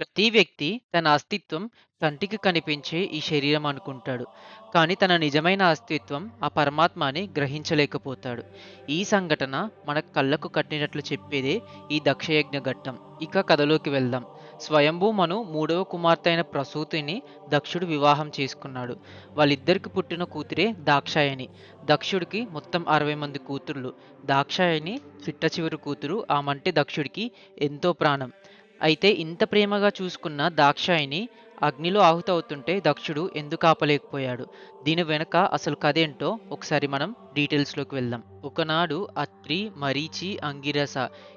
ప్రతి వ్యక్తి తన అస్తిత్వం కంటికి కనిపించే ఈ శరీరం అనుకుంటాడు. కానీ తన నిజమైన అస్తిత్వం ఆ పరమాత్మని గ్రహించలేకపోతాడు. ఈ సంఘటన మన కళ్ళకు కట్టినట్లు చెప్పేదే ఈ దక్షయజ్ఞ ఘట్టం. ఇక కథలోకి వెళ్దాం. స్వయంభూ మను మూడవ కుమార్తె అయిన ప్రసూతిని దక్షుడు వివాహం చేసుకున్నాడు. వాళ్ళిద్దరికి పుట్టిన కూతురే దాక్షాయణి. దక్షుడికి మొత్తం అరవై మంది కూతుర్లు. దాక్షాయణి చిట్టచివరి కూతురు. ఆమంటే దక్షుడికి ఎంతో ప్రాణం. అయితే ఇంత ప్రేమగా చూసుకున్న దాక్షాయిని అగ్నిలో ఆహుతవుతుంటే దక్షుడు ఎందుకు ఆపలేకపోయాడు? దీని వెనక అసలు కథేంటో ఒకసారి మనం డీటెయిల్స్‌లోకి వెళ్దాం. ఒకనాడు అత్రి, మరీచి, అంగిరస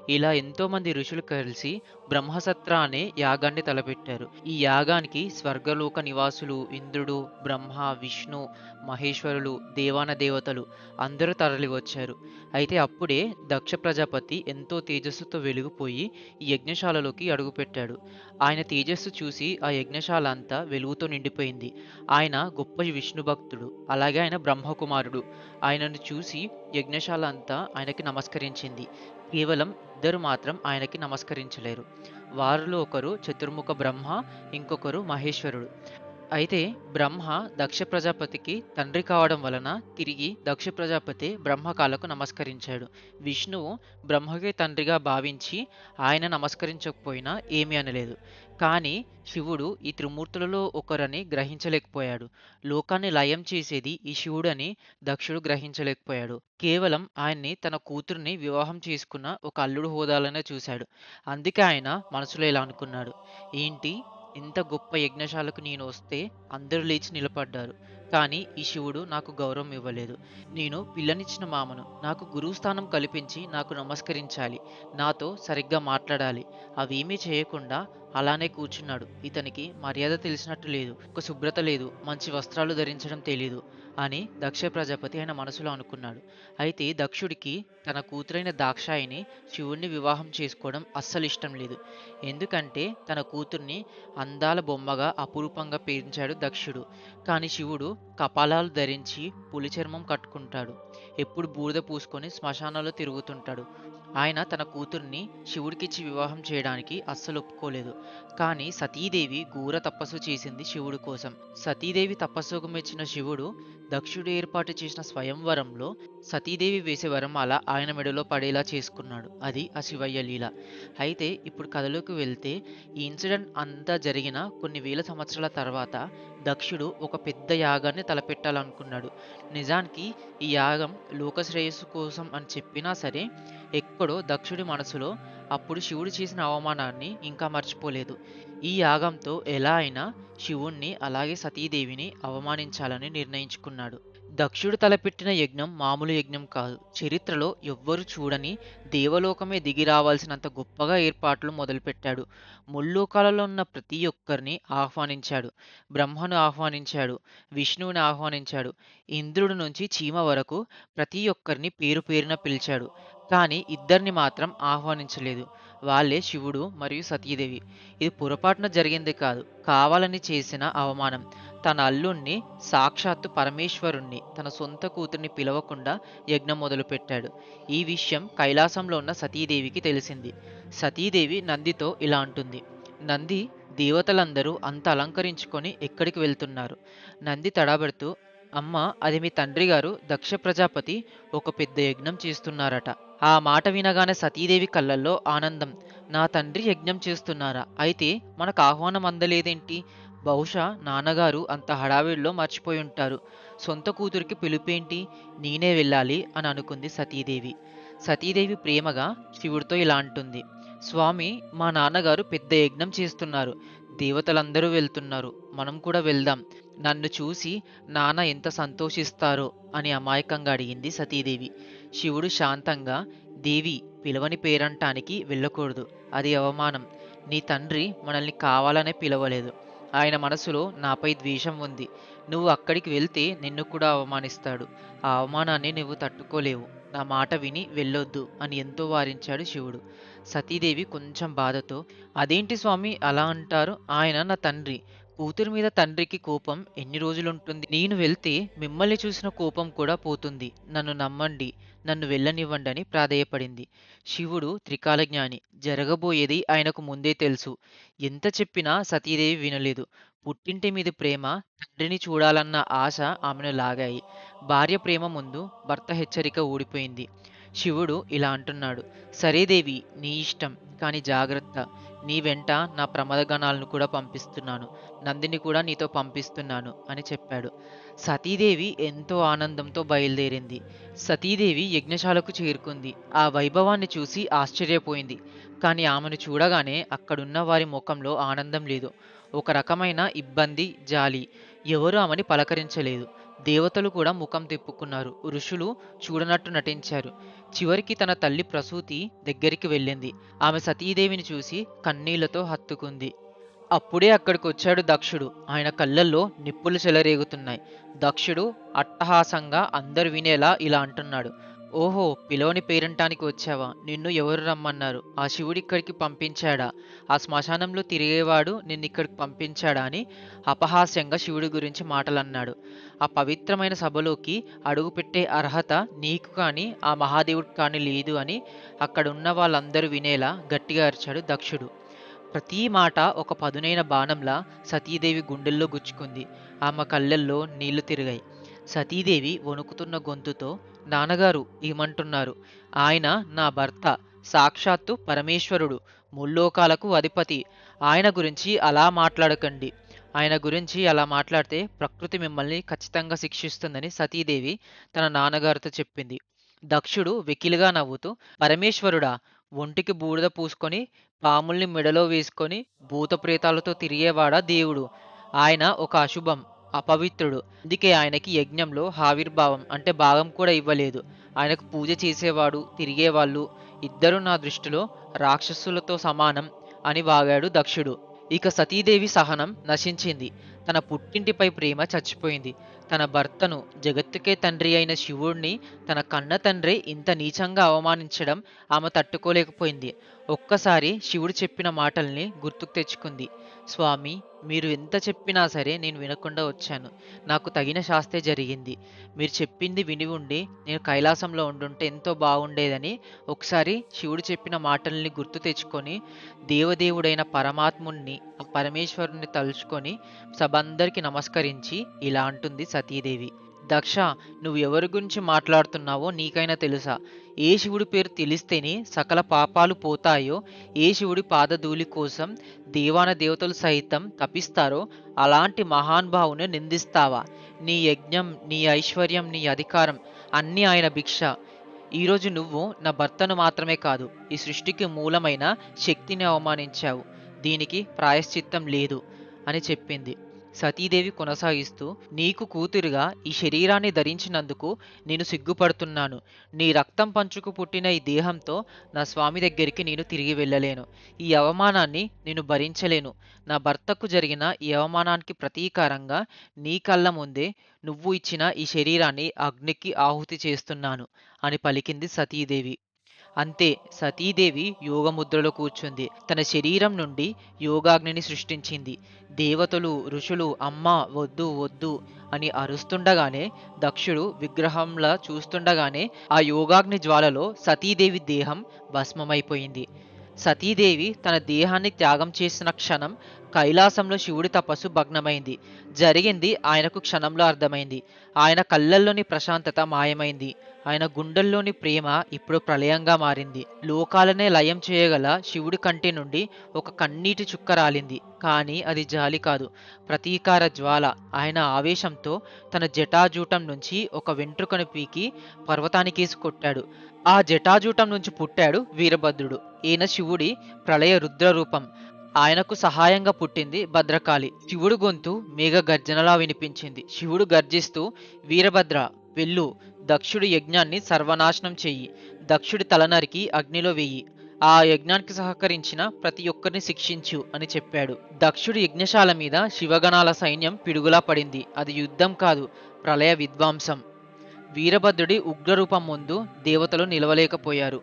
ఇలా ఎంతోమంది ఋషులు కలిసి బ్రహ్మసత్ర అనే యాగాన్ని తలపెట్టారు. ఈ యాగానికి స్వర్గలోక నివాసులు ఇంద్రుడు, బ్రహ్మ, విష్ణు, మహేశ్వరులు, దేవాన దేవతలు అందరూ తరలివచ్చారు. అయితే అప్పుడే దక్ష ప్రజాపతి ఎంతో తేజస్సుతో వెలిగిపోయి ఈ యజ్ఞశాలలోకి అడుగుపెట్టాడు. ఆయన తేజస్సు చూసి ఆ యజ్ఞశాల అంతా వెలుగుతో నిండిపోయింది. ఆయన గొప్ప విష్ణు భక్తుడు. అలాగే ఆయన బ్రహ్మకుమారుడు. ఆయనను చూసి యజ్ఞశాల అంతా ఆయనకి నమస్కరించింది. కేవలం ఇద్దరు మాత్రం ఆయనకి నమస్కరించలేరు. వారిలో ఒకరు చతుర్ముఖ బ్రహ్మ, ఇంకొకరు మహేశ్వరుడు. అయితే బ్రహ్మ దక్ష ప్రజాపతికి తండ్రి కావడం వలన తిరిగి దక్ష ప్రజాపతి బ్రహ్మకాలకు నమస్కరించాడు. విష్ణువు బ్రహ్మకే తండ్రిగా భావించి ఆయన నమస్కరించకపోయినా ఏమీ అనలేదు. కానీ శివుడు ఈ త్రిమూర్తులలో ఒకరని గ్రహించలేకపోయాడు. లోకాన్ని లయం చేసేది ఈ శివుడని దక్షుడు గ్రహించలేకపోయాడు. కేవలం ఆయన్ని తన కూతుర్ని వివాహం చేసుకున్న ఒక అల్లుడు హోదాలనే చూశాడు. అందుకే ఆయన మనసులో ఇలా అనుకున్నాడు. ఏంటి ఇంత గొప్ప యజ్ఞశాలకు నేను వస్తే అందరూ లేచి నిలబడ్డారు. కానీ ఈ శివుడు నాకు గౌరవం ఇవ్వలేదు. నేను పిల్లనిచ్చిన మామను. నాకు గురువు స్థానం కల్పించి నాకు నమస్కరించాలి. నాతో సరిగ్గా మాట్లాడాలి. అవేమీ చేయకుండా అలానే కూర్చున్నాడు. ఇతనికి మర్యాద తెలిసినట్టు లేదు. ఒక శుభ్రత లేదు. మంచి వస్త్రాలు ధరించడం తెలీదు అని దక్ష ప్రజాపతి ఆయన మనసులో అనుకున్నాడు. అయితే దక్షుడికి తన కూతురైన దాక్షాయిని శివుణ్ణి వివాహం చేసుకోవడం అస్సలు ఇష్టం లేదు. ఎందుకంటే తన కూతుర్ని అందాల బొమ్మగా అపురూపంగా పెంచాడు దక్షుడు. కానీ శివుడు కపాలాలు ధరించి పులి చర్మం కట్టుకుంటాడు. ఎప్పుడు బూడిద పూసుకొని శ్మశానంలో తిరుగుతుంటాడు. ఆయన తన కూతుర్ని శివుడికిచ్చి వివాహం చేయడానికి అస్సలు ఒప్పుకోలేదు. కానీ సతీదేవి ఘోర తపస్సు చేసింది శివుడి కోసం. సతీదేవి తపస్సుకు మెచ్చిన శివుడు దక్షుడు ఏర్పాటు చేసిన స్వయంవరంలో సతీదేవి వేసే వరం అలా ఆయన మెడలో పడేలా చేసుకున్నాడు. అది ఆ శివయ్య లీల. అయితే ఇప్పుడు కథలోకి వెళ్తే ఈ ఇన్సిడెంట్ అంతా జరిగిన కొన్ని వేల సంవత్సరాల తర్వాత దక్షుడు ఒక పెద్ద యాగాన్ని తలపెట్టాలనుకున్నాడు. నిజానికి ఈ యాగం లోకశ్రేయస్సు కోసం అని చెప్పినా సరే ఎక్కడో దక్షుడి మనసులో అప్పుడు శివుడు చేసిన అవమానాన్ని ఇంకా మర్చిపోలేదు. ఈ యాగంతో ఎలా అయినా శివుణ్ణి అలాగే సతీదేవిని అవమానించాలని నిర్ణయించుకున్నాడు. దక్షుడు తలపెట్టిన యజ్ఞం మామూలు యజ్ఞం కాదు. చరిత్రలో ఎవ్వరు చూడని దేవలోకమే దిగి రావాల్సినంత గొప్పగా ఏర్పాట్లు మొదలుపెట్టాడు. ముల్లోకాలలో ఉన్న ప్రతి ఒక్కరిని ఆహ్వానించాడు. బ్రహ్మను ఆహ్వానించాడు. విష్ణువుని ఆహ్వానించాడు. ఇంద్రుడి నుంచి చీమ వరకు ప్రతి ఒక్కరిని పేరు పేరున పిలిచాడు. కానీ ఇద్దరిని మాత్రం ఆహ్వానించలేదు. వాళ్ళే శివుడు మరియు సతీదేవి. ఇది పొరపాటున జరిగింది కాదు. కావాలని చేసిన అవమానం. తన అల్లుణ్ణి సాక్షాత్తు పరమేశ్వరుణ్ణి తన సొంత కూతుర్ని పిలవకుండా యజ్ఞం మొదలుపెట్టాడు. ఈ విషయం కైలాసంలో ఉన్న సతీదేవికి తెలిసింది. సతీదేవి నందితో ఇలా అంటుంది. నంది దేవతలందరూ అంత అలంకరించుకొని ఎక్కడికి వెళ్తున్నారు? నంది తడబడుతూ అమ్మ అది మీ తండ్రి గారు దక్ష ప్రజాపతి ఒక పెద్ద యజ్ఞం చేస్తున్నారట. ఆ మాట వినగానే సతీదేవి కళ్ళల్లో ఆనందం. నా తండ్రి యజ్ఞం చేస్తున్నారా? అయితే మనకు ఆహ్వానం అందలేదేంటి? బహుశా నాన్నగారు అంత హడావిడిలో మర్చిపోయి ఉంటారు సొంత కూతురికి పిలుపేంటి? నేనే వెళ్ళాలి అని అనుకుంది సతీదేవి. సతీదేవి ప్రేమగా శివుడితో ఇలా అంటుంది. స్వామి మా నాన్నగారు పెద్ద యజ్ఞం చేస్తున్నారు. దేవతలందరూ వెళ్తున్నారు. మనం కూడా వెళ్దాం. నన్ను చూసి నాన్న ఎంత సంతోషిస్తారో అని అమాయకంగా అడిగింది సతీదేవి. శివుడు శాంతంగా దేవి పిలవని పేరంటానికి వెళ్ళకూడదు. అది అవమానం. నీ తండ్రి మనల్ని కావాలనే పిలవలేదు. ఆయన మనసులో నాపై ద్వేషం ఉంది. నువ్వు అక్కడికి వెళ్తే నిన్ను కూడా అవమానిస్తాడు. ఆ అవమానాన్ని నువ్వు తట్టుకోలేవు. నా మాట విని వెళ్ళొద్దు అని ఎంతో వారించాడు శివుడు. సతీదేవి కొంచెం బాధతో అదేంటి స్వామి అలా అంటారు? ఆయన నా తండ్రి. కూతురు మీద తండ్రికి కోపం ఎన్ని రోజులుంటుంది? నేను వెళ్తే మిమ్మల్ని చూసిన కోపం కూడా పోతుంది. నన్ను నమ్మండి. నన్ను వెళ్ళనివ్వండని ప్రాధేయపడింది. శివుడు త్రికాలజ్ఞాని. జరగబోయేది ఆయనకు ముందే తెలుసు. ఎంత చెప్పినా సతీదేవి వినలేదు. పుట్టింటి మీద ప్రేమ తండ్రిని చూడాలన్న ఆశ ఆమెను లాగాయి. భార్య ప్రేమ ముందు భర్త హెచ్చరిక ఊడిపోయింది. శివుడు ఇలా అంటున్నాడు. సరే దేవి నీ ఇష్టం కానీ జాగ్రత్త. నీ వెంట నా ప్రమదగణాలను కూడా పంపిస్తున్నాను. నందిని కూడా నీతో పంపిస్తున్నాను అని చెప్పాడు. సతీదేవి ఎంతో ఆనందంతో బయలుదేరింది. సతీదేవి యజ్ఞశాలకు చేరుకుంది. ఆ వైభవాన్ని చూసి ఆశ్చర్యపోయింది. కానీ ఆమెను చూడగానే అక్కడున్న వారి ముఖంలో ఆనందం లేదు. ఒక రకమైన ఇబ్బంది జాలి. ఎవరు ఆమెని పలకరించలేదు. దేవతలు కూడా ముఖం తిప్పుకున్నారు. ఋషులు చూడనట్టు నటించారు. చివరికి తన తల్లి ప్రసూతి దగ్గరికి వెళ్ళింది. ఆమె సతీదేవిని చూసి కన్నీళ్ళతో హత్తుకుంది. అప్పుడే అక్కడికి వచ్చాడు దక్షుడు. ఆయన కళ్ళల్లో నిప్పులు చెలరేగుతున్నాయి. దక్షుడు అట్టహాసంగా అందరు వినేలా ఇలా అంటున్నాడు. ఓహో పిలోని పేరంటానికి వచ్చావా? నిన్ను ఎవరు రమ్మన్నారు? ఆ శివుడి ఇక్కడికి పంపించాడా? ఆ శ్మశానంలో తిరిగేవాడు నిన్ను ఇక్కడికి పంపించాడా అని అపహాస్యంగా శివుడి గురించి మాటలన్నాడు. ఆ పవిత్రమైన సభలోకి అడుగుపెట్టే అర్హత నీకు కానీ ఆ మహాదేవుడికి కానీ లేదు అని అక్కడున్న వాళ్ళందరూ వినేలా గట్టిగా అరిచాడు దక్షుడు. ప్రతి మాట ఒక పదునైన బాణంలా సతీదేవి గుండెల్లో గుచ్చుకుంది. ఆమె కళ్ళల్లో నీళ్ళు తిరిగాయి. సతీదేవి వణుకుతున్న గొంతుతో నాన్నగారు ఏమంటున్నారు? ఆయన నా భర్త సాక్షాత్తు పరమేశ్వరుడు ముల్లోకాలకు అధిపతి. ఆయన గురించి అలా మాట్లాడకండి. ఆయన గురించి అలా మాట్లాడితే ప్రకృతి మిమ్మల్ని ఖచ్చితంగా శిక్షిస్తుందని సతీదేవి తన నాన్నగారితో చెప్పింది. దక్షుడు వెకిలిగా నవ్వుతూ పరమేశ్వరుడా ఒంటికి బూడిద పూసుకొని పాముల్ని మెడలో వేసుకొని భూత ప్రేతాలతో తిరిగేవాడా దేవుడు. ఆయన ఒక అశుభం అపవిత్రుడు. అందుకే ఆయనకి యజ్ఞంలో ఆవిర్భావం అంటే భాగం కూడా ఇవ్వలేదు. ఆయనకు పూజ చేసేవాడు తిరిగేవాళ్ళు. ఇద్దరు నా దృష్టిలో రాక్షసులతో సమానం అని వాగాడు దక్షుడు. ఇక సతీదేవి సహనం నశించింది. తన పుట్టింటిపై ప్రేమ చచ్చిపోయింది. తన భర్తను జగత్తుకే తండ్రి అయిన శివుణ్ణి తన కన్న తండ్రి ఇంత నీచంగా అవమానించడం ఆమె తట్టుకోలేకపోయింది. ఒక్కసారి శివుడు చెప్పిన మాటల్ని గుర్తుకు తెచ్చుకుంది. స్వామి మీరు ఎంత చెప్పినా సరే నేను వినకుండా వచ్చాను. నాకు తగిన శాస్తే జరిగింది. మీరు చెప్పింది విని ఉండి నేను కైలాసంలో ఉండుంటే ఎంతో బాగుండేదని ఒకసారి శివుడు చెప్పిన మాటల్ని గుర్తు తెచ్చుకొని దేవదేవుడైన పరమాత్ముణ్ణి పరమేశ్వరుణ్ణి తలుచుకొని సభందరికీ నమస్కరించి ఇలా అంటుంది సతీదేవి. దక్ష నువ్వు ఎవరి గురించి మాట్లాడుతున్నావో నీకైనా తెలుసా? ఏ శివుడి పేరు తెలిస్తేనే సకల పాపాలు పోతాయో ఏ శివుడి పాదధూళి కోసం దేవాన దేవతలు సైతం తపిస్తారో అలాంటి మహానుభావుని నిందిస్తావా? నీ యజ్ఞం నీ ఐశ్వర్యం నీ అధికారం అన్నీ ఆయన భిక్ష. ఈరోజు నువ్వు నా భర్తను మాత్రమే కాదు ఈ సృష్టికి మూలమైన శక్తిని అవమానించావు. దీనికి ప్రాయశ్చిత్తం లేదు అని చెప్పింది. సతీదేవి కొనసాగిస్తూ నీకు కూతురుగా ఈ శరీరాన్ని ధరించినందుకు నేను సిగ్గుపడుతున్నాను. నీ రక్తం పంచుకు పుట్టిన ఈ దేహంతో నా స్వామి దగ్గరికి నేను తిరిగి వెళ్ళలేను. ఈ అవమానాన్ని నేను భరించలేను. నా భర్తకు జరిగిన ఈ అవమానానికి ప్రతీకారంగా నీ కళ్ళ ముందే నువ్వు ఇచ్చిన ఈ శరీరాన్ని అగ్నికి ఆహుతి చేస్తున్నాను అని పలికింది సతీదేవి. అంతే సతీదేవి యోగముద్రలో కూర్చుంది. తన శరీరం నుండి యోగాగ్నిని సృష్టించింది. దేవతలు ఋషులు అమ్మ వద్దు వద్దు అని అరుస్తుండగానే దక్షుడు విగ్రహంలా చూస్తుండగానే ఆ యోగాగ్ని జ్వాలలో సతీదేవి దేహం భస్మమైపోయింది. సతీదేవి తన దేహాన్ని త్యాగం చేసిన క్షణం కైలాసంలో శివుడి తపస్సు భగ్నమైంది. జరిగింది ఆయనకు క్షణంలో అర్థమైంది. ఆయన కళ్ళల్లోని ప్రశాంతత మాయమైంది. ఆయన గుండెల్లోని ప్రేమ ఇప్పుడు ప్రళయంగా మారింది. లోకాలనే లయం చేయగల శివుడి కంటి నుండి ఒక కన్నీటి చుక్క రాలింది. కానీ అది జాలి కాదు. ప్రతీకార జ్వాల. ఆయన ఆవేశంతో తన జటాజూటం నుంచి ఒక వెంట్రుకను పీకి పర్వతానికేసి కొట్టాడు. ఆ జటాజూటం నుంచి పుట్టాడు వీరభద్రుడు. ఈయన శివుడి ప్రళయ రుద్ర రూపం ఆయనకు సహాయంగా పుట్టింది భద్రకాళి. శివుడు గొంతు మేఘ గర్జనలా వినిపించింది. శివుడు గర్జిస్తూ వీరభద్ర వెళ్ళు. దక్షుడి యజ్ఞాన్ని సర్వనాశనం చెయ్యి. దక్షుడి తలనరికి అగ్నిలో వెయ్యి ఆ యజ్ఞానికి సహకరించిన ప్రతి ఒక్కరిని శిక్షించు అని చెప్పాడు. దక్షుడి యజ్ఞశాల మీద శివగణాల సైన్యం పిడుగులా పడింది. అది యుద్ధం కాదు ప్రళయ విద్వాంసం వీరభద్రుడి ఉగ్రరూపం ముందు దేవతలు నిలవలేకపోయారు.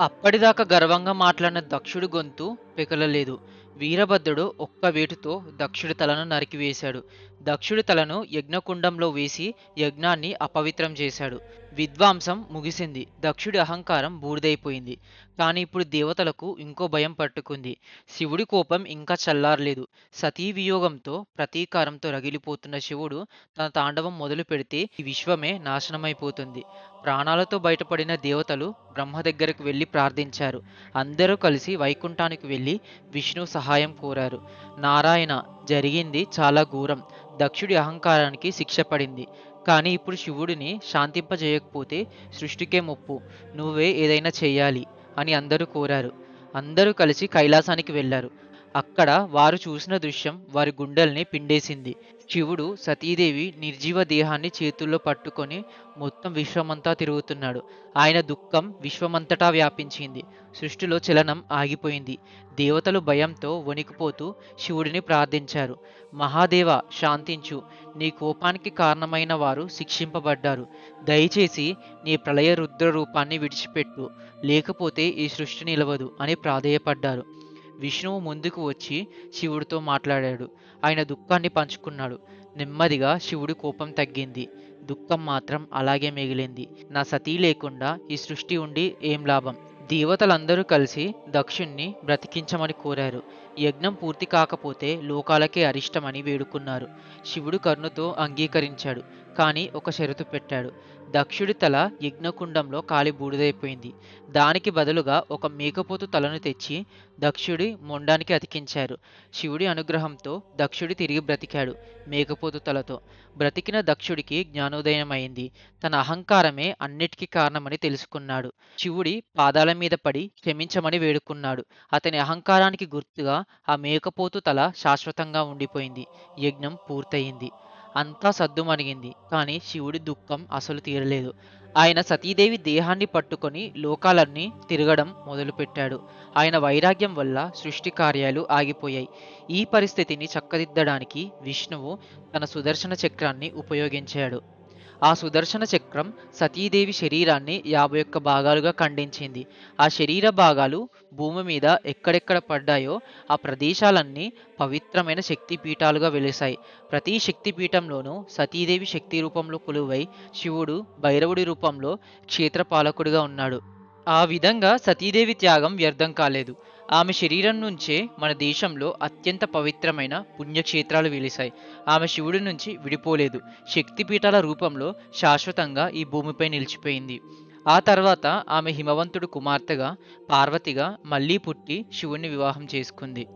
అప్పటిదాకా గర్వంగా మాట్లాడిన దక్షుడి గొంతు పెకలలేదు. వీరభద్రుడు ఒక్క వేటుతో దక్షుడి తలను నరికివేశాడు. దక్షుడి తలను యజ్ఞకుండంలో వేసి యజ్ఞాన్ని అపవిత్రం చేశాడు. విద్వాంసం ముగిసింది. దక్షుడి అహంకారం బూడిదైపోయింది. కానీ ఇప్పుడు దేవతలకు ఇంకో భయం పట్టుకుంది. శివుడి కోపం ఇంకా చల్లారలేదు. సతీ వియోగంతో ప్రతీకారంతో రగిలిపోతున్న శివుడు తన తాండవం మొదలు పెడితే ఈ విశ్వమే నాశనమైపోతుంది. ప్రాణాలతో బయటపడిన దేవతలు బ్రహ్మ దగ్గరకు వెళ్ళి ప్రార్థించారు. అందరూ కలిసి వైకుంఠానికి వెళ్ళి విష్ణు సహాయం కోరారు. నారాయణ జరిగింది చాలా ఘోరం. దక్షుడి అహంకారానికి శిక్ష పడింది. కానీ ఇప్పుడు శివుడిని శాంతింపజేయకపోతే సృష్టికే ముప్పు. నువ్వే ఏదైనా చెయ్యాలి అని అందరూ కోరారు. అందరూ కలిసి కైలాసానికి వెళ్ళారు. అక్కడ వారు చూసిన దృశ్యం వారి గుండెల్ని పిండేసింది. శివుడు సతీదేవి నిర్జీవ దేహాన్ని చేతుల్లో పట్టుకొని మొత్తం విశ్వమంతా తిరుగుతున్నాడు. ఆయన దుఃఖం విశ్వమంతటా వ్యాపించింది. సృష్టిలో చలనం ఆగిపోయింది. దేవతలు భయంతో వణికిపోతూ శివుడిని ప్రార్థించారు. మహాదేవ శాంతించు. నీ కోపానికి కారణమైన వారు శిక్షింపబడ్డారు. దయచేసి నీ ప్రళయ రుద్ర రూపాన్ని విడిచిపెట్టు. లేకపోతే ఈ సృష్టి నిలవదు అని ప్రాధేయపడ్డారు. విష్ణువు ముందుకు వచ్చి శివుడితో మాట్లాడాడు. ఆయన దుఃఖాన్ని పంచుకున్నాడు. నెమ్మదిగా శివుడి కోపం తగ్గింది. దుఃఖం మాత్రం అలాగే మిగిలింది. నా సతీ లేకుండా ఈ సృష్టి ఉండి ఏం లాభం? దేవతలందరూ కలిసి దక్షుణ్ణి బ్రతికించమని కోరారు. యజ్ఞం పూర్తి కాకపోతే లోకాలకే అరిష్టమని వేడుకున్నారు. శివుడు కర్ణుతో అంగీకరించాడు. కానీ ఒక షరతు పెట్టాడు. దక్షుడి తల యజ్ఞకుండంలో కాలి బూడిదైపోయింది దానికి బదులుగా ఒక మేకపోతు తలను తెచ్చి దక్షుడి మొండానికి అతికించారు. శివుడి అనుగ్రహంతో దక్షుడి తిరిగి బ్రతికాడు మేకపోతు తలతో. బ్రతికిన దక్షుడికి జ్ఞానోదయమైంది. తన అహంకారమే అన్నిటికీ కారణమని తెలుసుకున్నాడు. శివుడి పాదాల మీద పడి క్షమించమని వేడుకున్నాడు. అతని అహంకారానికి గుర్తుగా ఆ మేకపోతు తల శాశ్వతంగా ఉండిపోయింది. యజ్ఞం పూర్తయింది. అంతా సద్దుమణిగింది కానీ శివుడి దుఃఖం అసలు తీరలేదు. ఆయన సతీదేవి దేహాన్ని పట్టుకొని లోకాలన్నీ తిరగడం మొదలుపెట్టాడు. ఆయన వైరాగ్యం వల్ల సృష్టి కార్యాలు ఆగిపోయాయి. ఈ పరిస్థితిని చక్కదిద్దడానికి విష్ణువు తన సుదర్శన చక్రాన్ని ఉపయోగించాడు. ఆ సుదర్శన చక్రం సతీదేవి శరీరాన్ని యాభై ఒక్క భాగాలుగా ఖండించింది. ఆ శరీర భాగాలు భూమి మీద ఎక్కడెక్కడ పడ్డాయో ఆ ప్రదేశాలన్నీ పవిత్రమైన శక్తి పీఠాలుగా వెలిశాయి ప్రతి శక్తి పీఠంలోనూ సతీదేవి శక్తి రూపంలో కొలువై శివుడు భైరవుడి రూపంలో క్షేత్రపాలకుడిగా ఉన్నాడు. ఆ విధంగా సతీదేవి త్యాగం వ్యర్థం కాలేదు. ఆమె శరీరం నుంచే మన దేశంలో అత్యంత పవిత్రమైన పుణ్యక్షేత్రాలు వెలిశాయి. ఆమె శివుడి నుంచి విడిపోలేదు. శక్తిపీఠాల రూపంలో శాశ్వతంగా ఈ భూమిపై నిలిచిపోయింది. ఆ తర్వాత ఆమె హిమవంతుడు కుమార్తెగా పార్వతిగా మళ్ళీ పుట్టి శివుణ్ణి వివాహం చేసుకుంది.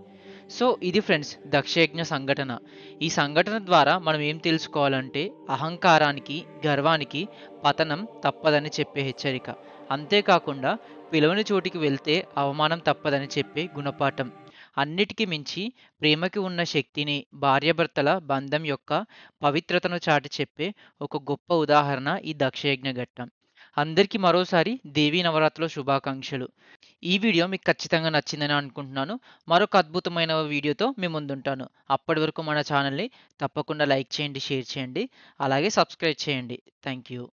సో ఇది ఫ్రెండ్స్ దక్షయజ్ఞ సంఘటన. ఈ సంఘటన ద్వారా మనం ఏం తెలుసుకోవాలంటే అహంకారానికి గర్వానికి పతనం తప్పదని చెప్పే హెచ్చరిక. అంతేకాకుండా పిలవని చోటికి వెళ్తే అవమానం తప్పదని చెప్పే గుణపాఠం. అన్నిటికీ మించి ప్రేమకి ఉన్న శక్తిని భార్యాభర్తల బంధం యొక్క పవిత్రతను చాటి చెప్పే ఒక గొప్ప ఉదాహరణ ఈ దక్షయజ్ఞ ఘట్టం. అందరికీ మరోసారి దేవీ నవరాత్రుల శుభాకాంక్షలు. ఈ వీడియో మీకు ఖచ్చితంగా నచ్చిందని అనుకుంటున్నాను. మరొక అద్భుతమైన వీడియోతో మీ ముందుంటాను. అప్పటి వరకు మన ఛానల్ని తప్పకుండా లైక్ చేయండి షేర్ చేయండి. అలాగే సబ్స్క్రైబ్ చేయండి. Thank you.